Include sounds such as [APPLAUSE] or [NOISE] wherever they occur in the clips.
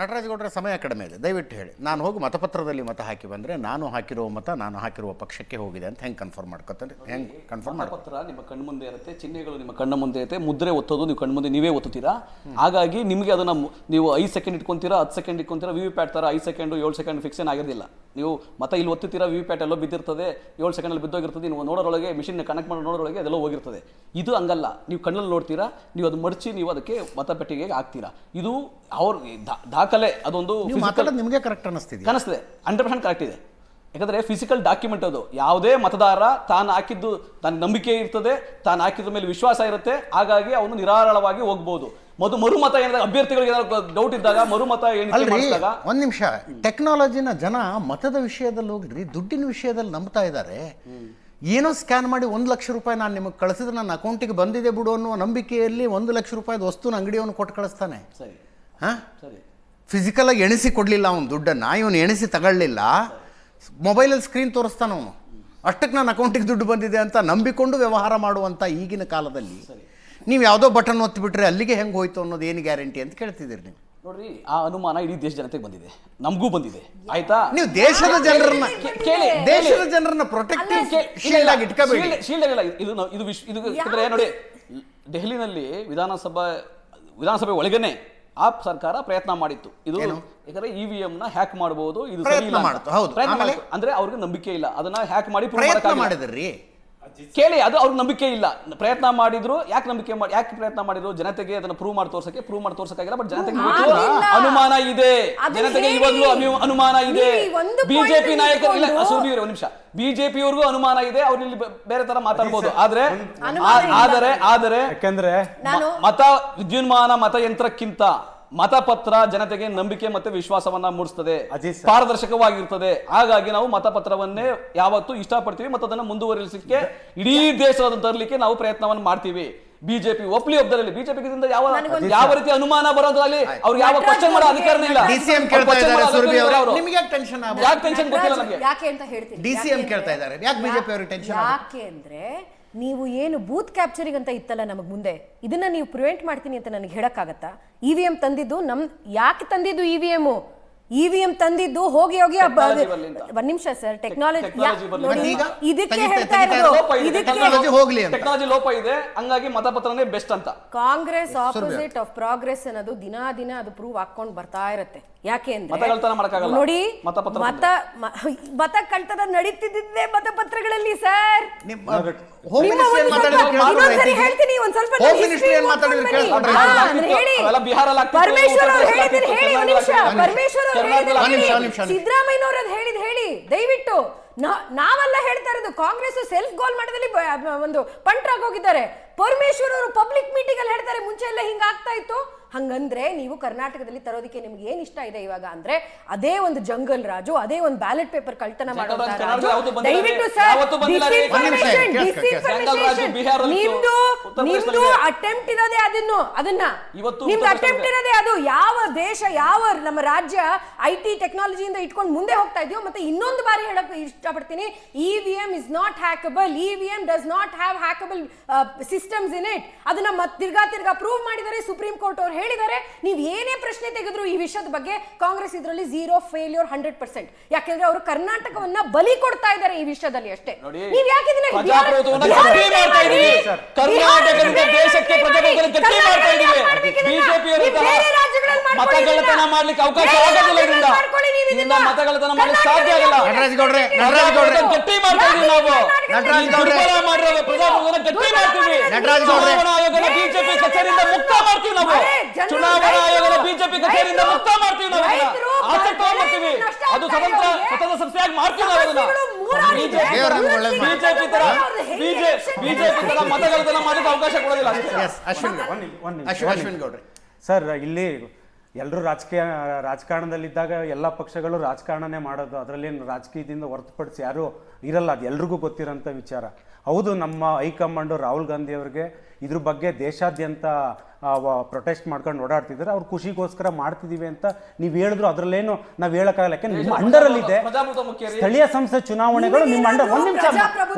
ನಟರಾಜಗೌಡರ ಸಮಯ ಕಡಿಮೆ ಇದೆ. ದಯವಿಟ್ಟು ಹೇಳಿ. ನಾನು ಹೋಗಿ ಮತಪತ್ರದಲ್ಲಿ ಮತ ಹಾಕಿ ಬಂದರೆ ನಾನು ಹಾಕಿರುವ ಮತ ನಾನು ಹಾಕಿರುವ ಪಕ್ಷಕ್ಕೆ ಹೋಗಿದೆ ಅಂತ ಹೆಂಗೆ ಕನ್ಫರ್ಮ್ ಮಾಡ್ಕೊತಾರೆ? ಹೆಂಗೆ ಕನ್ಫರ್ಮ್ ಮತಪತ್ರ ಪತ್ರ ನಿಮ್ಮ ಕಣ್ಣು ಮುಂದೆ ಇರುತ್ತೆ ಚಿಹ್ನೆಗಳು ನಿಮ್ಮ ಕಣ್ಣ ಮುಂದೆ ಇರುತ್ತೆ. ಮುದ್ರೆ ಒತ್ತೋದು ನೀವು ಕಣ್ಣು ಮುಂದೆ ನೀವೇ ಒತ್ತುತ್ತೀರಾ? ಹಾಗಾಗಿ ನಿಮಗೆ ಅದನ್ನ ನೀವು ಐದು ಸೆಕೆಂಡ್ ಇಟ್ಕೊಂತೀರಾ ಹತ್ತು ಸೆಕೆಂಡ್ ಇಟ್ಕೊಂತೀರಾ ವಿ ವಿ ಪ್ಯಾಟ್ ತರ ಐದು ಸೆಕೆಂಡು ಏಳು ಸೆಕೆಂಡ್ ಫಿಕ್ಸ್ ಆಗಿರೋದಿಲ್ಲ. ನೀವು ಮತ ಇಲ್ಲಿ ಒತ್ತುತ್ತೀರಾ? ವಿ ವಿ ಪ್ಯಾಟ್ ಎಲ್ಲೋ ಬಿದ್ದಿರ್ತದೆ ಏಳು ಸೆಕೆಂಡಲ್ಲಿ ಬಿದ್ದೋಗಿರ್ತದೆ ನೀವು ನೋಡೋರೊಳಗೆ ಮಿಷಿನ್ ಕನೆಕ್ಟ್ ಮಾಡಿ ನೋಡೋರೊಳಗೆ ಅದೆಲ್ಲ ಹೋಗಿರ್ತದೆ. ಇದು ಹಂಗಲ್ಲ. ನೀವು ಕಣ್ಣಲ್ಲಿ ನೋಡ್ತೀರಾ ನೀವು ಅದು ಮಡಚಿ ನೀವು ಅದಕ್ಕೆ ಮತಪೆಟ್ಟಿಗೆಗೆ ಹಾಕ್ತೀರಾ. ಇದು ಅವ್ರ ದಾ- ದಾಖಲೆ ಅದೊಂದು ನಿಮಗೆ ಕರೆಕ್ಟ್ ಅನ್ನಿಸ್ತಿದೆ ಕಾಣಿಸ್ತದೆ ಹಂಡ್ರೆಡ್ ಪರ್ಸೆಂಟ್ ಕರೆಕ್ಟ್ ಇದೆ. ಯಾಕಂದ್ರೆ ಫಿಸಿಕಲ್ ಡಾಕ್ಯುಮೆಂಟ್ ಅದು. ಯಾವುದೇ ಮತದಾರ ತಾನು ಹಾಕಿದ್ದು ತನ್ನ ನಂಬಿಕೆ ಇರ್ತದೆ ತಾನು ಹಾಕಿದ್ರ ಮೇಲೆ ವಿಶ್ವಾಸ ಇರುತ್ತೆ ಹಾಗಾಗಿ ಅವನು ನಿರಾಳವಾಗಿ ಹೋಗ್ಬೋದು. ಮದು ಮರುಮತ ಏನಾದ್ರೆ ಅಭ್ಯರ್ಥಿಗಳಿಗೆ ಏನಾದ್ರು ಡೌಟ್ ಇದ್ದಾಗ ಮರುಮತ ಏನಿದೆ ಅಲ್ರಿ ಒಂದು ನಿಮಿಷ. ಟೆಕ್ನಾಲಜಿನ ಜನ ಮತದ ವಿಷಯದಲ್ಲಿ ಹೋಗ್ರಿ ದುಡ್ಡಿನ ವಿಷಯದಲ್ಲಿ ನಂಬ್ತಾ ಇದ್ದಾರೆ ಏನೋ ಸ್ಕ್ಯಾನ್ ಮಾಡಿ ಒಂದು ಲಕ್ಷ ರೂಪಾಯಿ ನಾನು ನಿಮಗೆ ಕಳಿಸಿದ್ರೆ ನನ್ನ ಅಕೌಂಟಿಗೆ ಬಂದಿದೆ ಬಿಡು ಅನ್ನೋ ನಂಬಿಕೆಯಲ್ಲಿ ಒಂದು ಲಕ್ಷ ರೂಪಾಯಿದ ವಸ್ತುನ ಅಂಗಡಿಯವನು ಕೊಟ್ಟು ಕಳಿಸ್ತಾನೆ. ಸರಿ. ಹಾಂ? ಸರಿ. ಫಿಸಿಕಲಾಗಿ ಎಣಿಸಿ ಕೊಡಲಿಲ್ಲ ಅವನು ದುಡ್ಡನ್ನು ಇವನು ಎಣಿಸಿ ತಗೊಳ್ಳಿಲ್ಲ. ಮೊಬೈಲಲ್ಲಿ ಸ್ಕ್ರೀನ್ ತೋರಿಸ್ತಾನ ಅವನು. ಅಷ್ಟಕ್ಕೆ ನನ್ನ ಅಕೌಂಟಿಗೆ ದುಡ್ಡು ಬಂದಿದೆ ಅಂತ ನಂಬಿಕೊಂಡು ವ್ಯವಹಾರ ಮಾಡುವಂಥ ಈಗಿನ ಕಾಲದಲ್ಲಿ ನೀವು ಯಾವುದೋ ಬಟನ್ ಒತ್ತಿಬಿಟ್ರೆ ಅಲ್ಲಿಗೆ ಹೆಂಗೆ ಹೋಯ್ತು ಅನ್ನೋದು ಏನು ಗ್ಯಾರಂಟಿ ಅಂತ ಕೇಳ್ತಿದ್ದೀರಿ ನೀವು. ನೋಡ್ರಿ ಆ ಅನುಮಾನ ಇಡೀ ದೇಶ ಜನತೆಗೆ ಬಂದಿದೆ. ನಮಗೂ ಬಂದಿದೆ. ಆಯ್ತಾ? ನೀವು ದೇಶದ ಜನರನ್ನ ಕೇಳಿ ದೇಶದ ಜನರನ್ನ ಪ್ರೊಟೆಕ್ಟ್ ಶೀಲ್ಡ್ ಆಗಿ ಇಟ್ಕೋಬೇಡಿ. ಶೀಲ್ಡ್ ಆಗಿಲ್ಲ ಇದು ಇದು ವಿಶ್- ಇದು ನೋಡಿ ದೆಹಲಿನಲ್ಲಿ ವಿಧಾನಸಭಾ ವಿಧಾನಸಭೆ ಒಳಗೇನೆ ಆ ಸರ್ಕಾರ ಪ್ರಯತ್ನ ಮಾಡಿತ್ತು. ಇದು ಯಾಕಂದ್ರೆ ಇವಿಎಂ ನ ಹ್ಯಾಕ್ ಮಾಡಬಹುದು ಇದು ಪ್ರಯತ್ನ ಮಾಡ್ತು, ಹೌದು. ಅಂದ್ರೆ ಅವ್ರಿಗೆ ನಂಬಿಕೆ ಇಲ್ಲ. ಅದನ್ನ ಹ್ಯಾಕ್ ಮಾಡಿ ಪ್ರಯತ್ನ ಮಾಡಿದ್ರಿ. ಕೇಳಿ ಅದು ಅವ್ರಿಗೆ ನಂಬಿಕೆ ಇಲ್ಲ. ಪ್ರಯತ್ನ ಮಾಡಿದ್ರು ಯಾಕೆ ನಂಬಿಕೆ ಮಾಡಿ ಯಾಕೆ ಪ್ರಯತ್ನ ಮಾಡಿದ್ರು? ಜನತೆಗೆ ಅದನ್ನ ಪ್ರೂವ್ ಮಾಡಿ ತೋರ್ಸಕ್ಕೆ ಪ್ರೂವ್ ಮಾಡಿ ತೋರ್ಸಕ್ಕಾಗಿಲ್ಲ ಬಟ್ ಜನತೆಗೆ ಅನುಮಾನ ಇದೆ. ಜನತೆಗೆ. ಇವಾಗ್ಲೂ ಅನು- ಅನುಮಾನ ಇದೆ. ಬಿಜೆಪಿ ನಾಯಕರು ಇಲ್ಲ ಸುಮ್ನಿರಿ ಒಂದ್ ನಿಮಿಷ. ಬಿಜೆಪಿಯವ್ರಿಗೂ ಅನುಮಾನ ಇದೆ ಅವ್ರು ಇಲ್ಲಿ ಬೇರೆ ತರ ಮಾತಾಡ್ಬೋದು. ಆದ್ರೆ. ಆದರೆ ಆದರೆ ಯಾಕಂದ್ರೆ ಮತ ವಿದ್ಯುನ್ಮಾನ ಮತಯಂತ್ರಕ್ಕಿಂತ ಮತಪತ್ರ ಜನತೆಗೆ ನಂಬಿಕೆ ಮತ್ತೆ ವಿಶ್ವಾಸವನ್ನ ಮೂಡಿಸ್ತದೆ. ಪಾರದರ್ಶಕವಾಗಿರ್ತದೆ. ಹಾಗಾಗಿ ನಾವು ಮತಪತ್ರವನ್ನೇ ಯಾವತ್ತೂ ಇಷ್ಟಪಡ್ತೀವಿ ಮತ್ತು ಅದನ್ನ ಮುಂದುವರಿಸಲಿಕ್ಕೆ ಇಡೀ ದೇಶದ ತರಲಿಕ್ಕೆ ನಾವು ಪ್ರಯತ್ನವನ್ನು ಮಾಡ್ತೀವಿ. ಬಿಜೆಪಿ ಒಪ್ಲಿ ಒಬ್ಬರಲ್ಲಿ ಬಿಜೆಪಿ ಯಾವ ಯಾವ ರೀತಿ ಅನುಮಾನ ಬರೋದ್ರಲ್ಲಿ ಅವ್ರಿಗೆ ಯಾವ ಕ್ವಶನ್ ಮಾಡೋ ಅಧಿಕಾರ ಅಧಿಕಾರನೇ ಇಲ್ಲ ಡಿಸಿಎಂ ಎಂ ಕೇಳ್ತಾ ಇದ್ದಾರೆ ಸುರಭಿ ಸುರ್ಬಿ ಅವರು. ಅವರು. ನಿಮಗೆ ಟೆನ್ಷನ್ ಯಾಕೆ ಟೆನ್ಷನ್ ಗೊತ್ತಿಲ್ಲ ನನಗೆ ಯಾಕೆ ಅಂತ ಹೇಳ್ತೀನಿ ಡಿಸಿಎಂ ಕೇಳ್ತಾ ಇದ್ದಾರೆ. ಯಾಕೆ ಬಿಜೆಪಿ ಅವರಿಗೆ ಟೆನ್ಷನ್ ಯಾಕೆ ಅಂದ್ರೆ ನೀವು ಏನು ಬೂತ್ ಕ್ಯಾಪ್ಚರಿಂಗ್ ಅಂತ ಇತ್ತಲ್ಲ ನಮಗೆ ಮುಂದೆ, ಇದನ್ನ ನೀವು ಪ್ರಿವೆಂಟ್ ಮಾಡ್ತೀನಿ ಅಂತ ನನಗೆ ಹೇಳಕ್ಕಾಗತ್ತಾ? ಇ ವಿ ಎಂ ತಂದಿದ್ದು ನಮ್, ಯಾಕೆ ತಂದಿದ್ದು E V M E V M ತಂದಿದ್ದು ಹೋಗಿ ಹೋಗಿ. ಒಂದ್ ನಿಮಿಷ ಸರ್ ಟೆಕ್ನಾಲಜಿ ನೋಡಿ ಈಗ ಇದಕ್ಕೆ ಹೇಳ್ತಾ ಇರೋದು ಹೋಗ್ಲಿ ಅಂತ. ಟೆಕ್ನಾಲಜಿ ಲೋಪ ಇದೆ. ಹಂಗಾಗಿ ಮತಪತ್ರನೇ ಬೆಸ್ಟ್ ಅಂತ. ಕಾಂಗ್ರೆಸ್ ಆಪೋಸಿಟ್ ಆಫ್ ಪ್ರೋಗ್ರೆಸ್ ಅನ್ನೋದು ದಿನ ದಿನ ಅದು ಪ್ರೂವ್ ಹಾಕೊಂಡ್ ಬರ್ತಾ ಇರತ್ತೆ. ಯಾಕೆ ಅಂದ್ರೆ. ನೋಡಿ ಮತಪತ್ರ ಮತ [LAUGHS] ಮತ ಕಳ್ತನ ನಡೀತಿದ್ದೆ ಮತಪತ್ರಗಳಲ್ಲಿ ಸರ್. ಹೇಳ್ತೀನಿ ಒಂದ್ ಸ್ವಲ್ಪ ಪರಮೇಶ್ವರ್ ಅವ್ರು ಉತ್ತರ ಹೇಳಿ ಒಂದ್ ನಿಮಿಷ. ಪರಮೇಶ್ವರ್ ಸಿದ್ದರಾಮಯ್ಯನವ್ರು ಹೇಳಿದ್ ಹೇಳಿ. ದಯವಿಟ್ಟು ನಾವೆಲ್ಲ ಹೇಳ್ತಾ ಇರೋದು ಕಾಂಗ್ರೆಸ್ ಸೆಲ್ಫ್ ಗೋಲ್ ಮಾಡಿದಲ್ಲಿ ಒಂದು ಪಂಟ್ರಾಗ್ ಹೋಗಿದ್ದಾರೆ. ಪರಮೇಶ್ವರ್ ಅವರು ಪಬ್ಲಿಕ್ ಮೀಟಿಂಗ್ ಅಲ್ಲಿ ಹೇಳ್ತಾರೆ ಮುಂಚೆ ಎಲ್ಲ ಹಿಂಗಾಗ್ತಾ ಇತ್ತು. ಹಂಗಂದ್ರೆ ನೀವು ಕರ್ನಾಟಕದಲ್ಲಿ ತರೋದಕ್ಕೆ ನಿಮ್ಗೆ ಏನ್ ಇಷ್ಟ ಇದೆ ಇವಾಗ ಅಂದ್ರೆ ಅದೇ ಒಂದು ಜಂಗಲ್ ರಾಜು ಅದೇ ಒಂದು ಬ್ಯಾಲೆಟ್ ಪೇಪರ್ ಕಳ್ತನ ಮಾಡೋದು. ದಯವಿಟ್ಟು ಸರ್. ನಿಮ್ದು ನಿಮ್ದು ಅಟೆಂಪ್ಟ್ ಇರೋದೇ ಅದನ್ನು ಅದನ್ನ. ಇವತ್ತು ನಿಮ್ದು ಅಟೆಂಪ್ಟ್ ಇರೋದೇ ಅದು. ಯಾವ ದೇಶ ಯಾವ ನಮ್ಮ ರಾಜ್ಯ ಐ ಟಿ ಟೆಕ್ನಾಲಜಿಯಿಂದ ಇಟ್ಕೊಂಡು ಮುಂದೆ ಹೋಗ್ತಾ ಇದೆಯೋ ಮತ್ತೆ ಇನ್ನೊಂದು ಬಾರಿ ಹೇಳಕ್ ಇಷ್ಟಪಡ್ತೀನಿ E V M is not hackable E V M does not have hackable systems in it ಅದನ್ನ ಮತ್ತೆ ತಿರ್ಗಾ ತಿರ್ಗಾ ಪ್ರೂವ್ ಮಾಡಿದರೆ ಸುಪ್ರೀಂ ಕೋರ್ಟ್ ಅವ್ರು ಹೇಳಿದ್ದಾರೆ ನೀವು ಏನೇ ಪ್ರಶ್ನೆ ತೆಗೆದ್ರು ಈ ವಿಷಯದ ಬಗ್ಗೆ ಕಾಂಗ್ರೆಸ್ ಇದರಲ್ಲಿ ಜೀರೋ ಫೇಲ್ಯೂರ್ ಹಂಡ್ರೆಡ್ ಪರ್ಸೆಂಟ್ ಯಾಕೆಂದ್ರೆ ಅವರು ಕರ್ನಾಟಕವನ್ನ ಬಲಿ ಕೊಡ್ತಾ ಇದ್ದಾರೆ ಈ ವಿಷಯದಲ್ಲಿ ಅಷ್ಟೇ. ನೀವ್ ಯಾಕೆ ಕರ್ನಾಟಕದಿಂದ ದೇಶಕ್ಕೆ ಮಾಡ್ತಾ ಬಿಜೆಪಿ ಇದನ್ನ. ಮಾಡ್ಲಿಕ್ಕೆ ಅವಕಾಶ ಆಗೋದಿಲ್ಲ ಇದರಿಂದ. ಮಾಡ್ಕೊಳ್ಳಿ ನೀವು ಇದನ್ನ. ಇದರಿಂದ ಮತಗಳ್ಳತನ ಮಾಡ್ಲಿಕ್ಕೆ ಸಾಧ್ಯ ಆಗಲ್ಲ. ನಟರಾಜ್ ಗೌಡ್ರೆ ನಟರಾಜ್ ಗೌಡ್ರೆ. ಗಟ್ಟಿ ಮಾಡ್ತೀವಿ ನಾವು. ನಟರಾಜ್ ಗೌಡ್ರೆ. ಮಾಡಿರೋ ಪ್ರಜಾಪ್ರಭುತ್ವನ ಗಟ್ಟಿ ಮಾಡ್ತೀವಿ. ನಟರಾಜ್ ಗೌಡ್ರೆ. ಚುನಾವಣಾ ಆಯೋಗನ ಬಿಜೆಪಿ ಕಚೇರಿಯಿಂದ ಮುಕ್ತ ಮಾಡ್ತೀವಿ ನಾವು. ಚುನಾವಣಾ ಆಯೋಗನ ಬಿಜೆಪಿ ಕಚೇರಿಯಿಂದ ಮುಕ್ತ ಮಾಡ್ತೀವಿ ನಾವು ಆಸಕ್ತ ಮಾಡ್ತೀವಿ. ಅದು ಸ್ವತಂತ್ರ ಸ್ವತಂತ್ರ ಸಂಸ್ಥೆಯಾಗಿ ಮಾಡ್ತೀವಿ ನಾವು ಅದನ್ನ. ಬಿಜೆಪಿ ತರ ಬಿಜೆಪಿ ಬಿಜೆಪಿ ತರ ಮತಗಳತನ ಮಾಡಲಿಕ್ಕೆ ಅವಕಾಶ ಕೊಡೋದಿಲ್ಲ. ಎಸ್ ಅಶ್ವಿನ್ ಅಶ್ವಿನ್. ಗೌಡ್ರೆ. ಸರ್ ಇಲ್ಲಿ ಎಲ್ಲರೂ ರಾಜಕೀಯ ರಾಜಕಾರಣದಲ್ಲಿದ್ದಾಗ ಎಲ್ಲ ಪಕ್ಷಗಳು ರಾಜಕಾರಣನೇ ಮಾಡೋದು ಅದರಲ್ಲೇನು ರಾಜಕೀಯದಿಂದ ಹೊರತುಪಡಿಸಿ ಯಾರು ಇರಲ್ಲ ಅದು ಎಲ್ರಿಗೂ ಗೊತ್ತಿರೋಂಥ ವಿಚಾರ. ಹೌದು ನಮ್ಮ ಹೈಕಮಾಂಡು ರಾಹುಲ್ ಗಾಂಧಿ ಅವರಿಗೆ ಇದ್ರ ಬಗ್ಗೆ ದೇಶಾದ್ಯಂತ ಪ್ರೊಟೆಸ್ಟ್ ಮಾಡ್ಕೊಂಡು ಓಡಾಡ್ತಿದ್ದಾರೆ. ಅವ್ರು ಖುಷಿಗೋಸ್ಕರ ಮಾಡ್ತಿದ್ದೀವಿ ಅಂತ ನೀವು ಹೇಳಿದ್ರು ಅದರಲ್ಲೇನು ನಾವು ಹೇಳಕ್ಕಾಗಲ್ಲ. ಯಾಕೆಂದ್ರೆ ನಿಮ್ಮ ಅಂಡರಲ್ಲಿದೆ. ಸ್ಥಳೀಯ ಸಂಸ್ಥೆ ಚುನಾವಣೆಗಳು ನಿಮ್ಮ ಅಂಡರ್ ಒಂದು ನಿಮಿಷ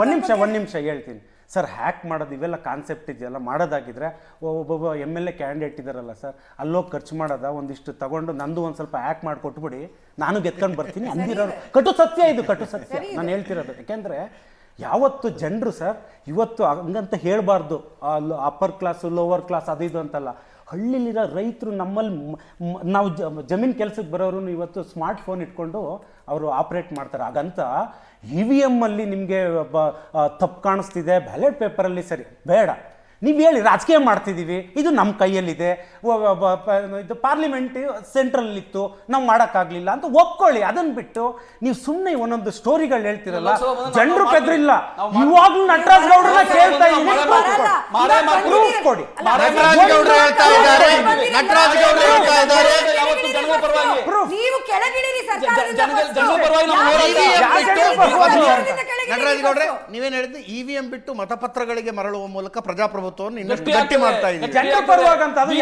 ಒಂದು ನಿಮಿಷ ಒಂದ್ ನಿಮಿಷ ಹೇಳ್ತೀನಿ. ಸರ್ ಹ್ಯಾಕ್ ಮಾಡೋದು ಇವೆಲ್ಲ ಕಾನ್ಸೆಪ್ಟ್ ಇದೆಯಲ್ಲ? ಮಾಡೋದಾಗಿದ್ದರೆ ಒಬ್ಬೊಬ್ಬ ಎಂ ಎಲ್ ಎ ಕ್ಯಾಂಡಿಡೇಟ್ ಇದ್ದಾರಲ್ಲ ಸರ್ ಅಲ್ಲೋಗಿ ಖರ್ಚು ಮಾಡೋದ ಒಂದಿಷ್ಟು ತಗೊಂಡು ನಂದು ಒಂದು ಸ್ವಲ್ಪ ಹ್ಯಾಕ್ ಮಾಡಿ ಕೊಟ್ಬಿಡಿ ನಾನು ಗೆದ್ಕೊಂಡು ಬರ್ತೀನಿ ಅಂದಿರೋರು. ಕಟು ಸತ್ಯ ಇದು ಕಟು ಸತ್ಯ. ನಾನು ಹೇಳ್ತಿರೋದು ಯಾಕೆಂದರೆ ಯಾವತ್ತು ಜನರು ಸರ್ ಇವತ್ತು ಹಂಗಂತ ಹೇಳಬಾರ್ದು. ಅಪ್ಪರ್ ಕ್ಲಾಸು ಲೋವರ್ ಕ್ಲಾಸ್ ಅದು ಇದು ಅಂತಲ್ಲ. ಹಳ್ಳಿಲಿರೋ ರೈತರು ನಮ್ಮಲ್ಲಿ ನಾವು ಜಮೀನ್ ಕೆಲಸಕ್ಕೆ ಬರೋರು ಇವತ್ತು ಸ್ಮಾರ್ಟ್ ಫೋನ್ ಇಟ್ಕೊಂಡು ಅವರು ಆಪ್ರೇಟ್ ಮಾಡ್ತಾರೆ. ಹಾಗಂತ ಇ ವಿ ಎಮ್ಮಲ್ಲಿ ನಿಮಗೆ ತಪ್ಪು ಕಾಣಿಸ್ತಿದೆ ಬ್ಯಾಲೆಟ್ ಪೇಪರಲ್ಲಿ ಸರಿ. ಬೇಡ. ನೀವು ಹೇಳಿ ರಾಜಕೀಯ ಮಾಡ್ತಿದ್ದೀವಿ ಇದು ನಮ್ಮ ಕೈಯಲ್ಲಿದೆ. ಇದು ಪಾರ್ಲಿಮೆಂಟ್ ಸೆಂಟ್ರಲ್ಲಿತ್ತು ನಾವು ಮಾಡೋಕ್ಕಾಗಲಿಲ್ಲ ಅಂತ ಒಪ್ಕೊಳ್ಳಿ. ಅದನ್ನ ಬಿಟ್ಟು ನೀವು ಸುಮ್ಮನೆ ಒಂದೊಂದು ಸ್ಟೋರಿಗಳು ಹೇಳ್ತಿರಲ್ಲ. ಜನರು ಕದ್ರಿಲ್ಲ ಪೆದ್ರಿಲ್ಲ. ಇವಾಗ್ಲೂ ನಟರಾಜ್ ಗೌಡ್ರನ್ನ ಕೇಳ್ತಾ ಇದ್ದೀನಿ. ಕೊಡಿ. ಮಾರೇ ಮಾಡ್ತೀವಿ. ನಟರಾಜ್ ಗೌಡ್ರೆ ನೀವೇನ್ ನೀವೇನು ಹೇಳಿದ್ರಿ ಇ ವಿ ಎಂ ಬಿಟ್ಟು ಮತಪತ್ರಗಳಿಗೆ ಮರಳುವ ಮೂಲಕ ಪ್ರಜಾಪ್ರಭುತ್ವವನ್ನು ಇನ್ನಷ್ಟು ಗಟ್ಟಿ ಮಾಡ್ತಾ. ಇದ್ದೀವಿ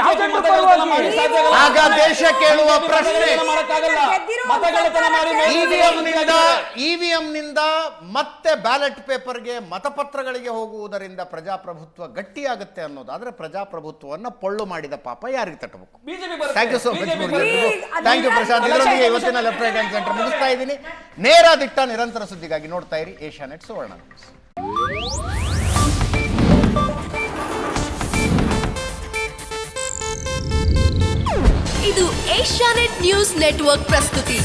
ಆಗ ದೇಶ ಕೇಳುವ ಪ್ರಶ್ನೆ. ಮತಗಳತನ ಮಾಡಿ ಇವಿಎಂ ನಿಂದ ಮತ್ತೆ ಬ್ಯಾಲೆಟ್ ಪೇಪರ್ಗೆ ಮತಪತ್ರಗಳಿಗೆ ಹೋಗುವುದರಿಂದ ಪ್ರಜಾಪ್ರಭುತ್ವ ಗಟ್ಟಿಯಾಗುತ್ತೆ ಅನ್ನೋದಾದ್ರೆ ಪ್ರಜಾಪ್ರಭುತ್ವವನ್ನ ಪೊಳ್ಳು ಮಾಡಿದ ಪಾಪ ಯಾರಿಗೆ ತಟ್ಟಬೇಕು? ಬಿಜೆಪಿ ಬರುತ್ತೆ. Thank you so much thank you Prashant. ಇದರೊಂದಿಗೆ ಇವತ್ತಿನ ಲೆಫ್ಟ್ ರೈಟ್ ಹ್ಯಾಂಡ್ ಸೆಂಟರ್ ಮುಗಿಸ್ತಾ ಇದ್ದೀನಿ ನೇರ ದಿಟ್ಟ ನಿರಂತರ ಸುದ್ದಿಗಾಗಿ ನೋಡ್ತಾ ಇರಿ ಏಷ್ಯಾ ನೆಟ್ ಸುವರ್ಣ. ಇದು ಏಷ್ಯಾನೆಟ್ ನ್ಯೂಸ್ ನೆಟ್ವರ್ಕ್ ಪ್ರಸ್ತುತಿ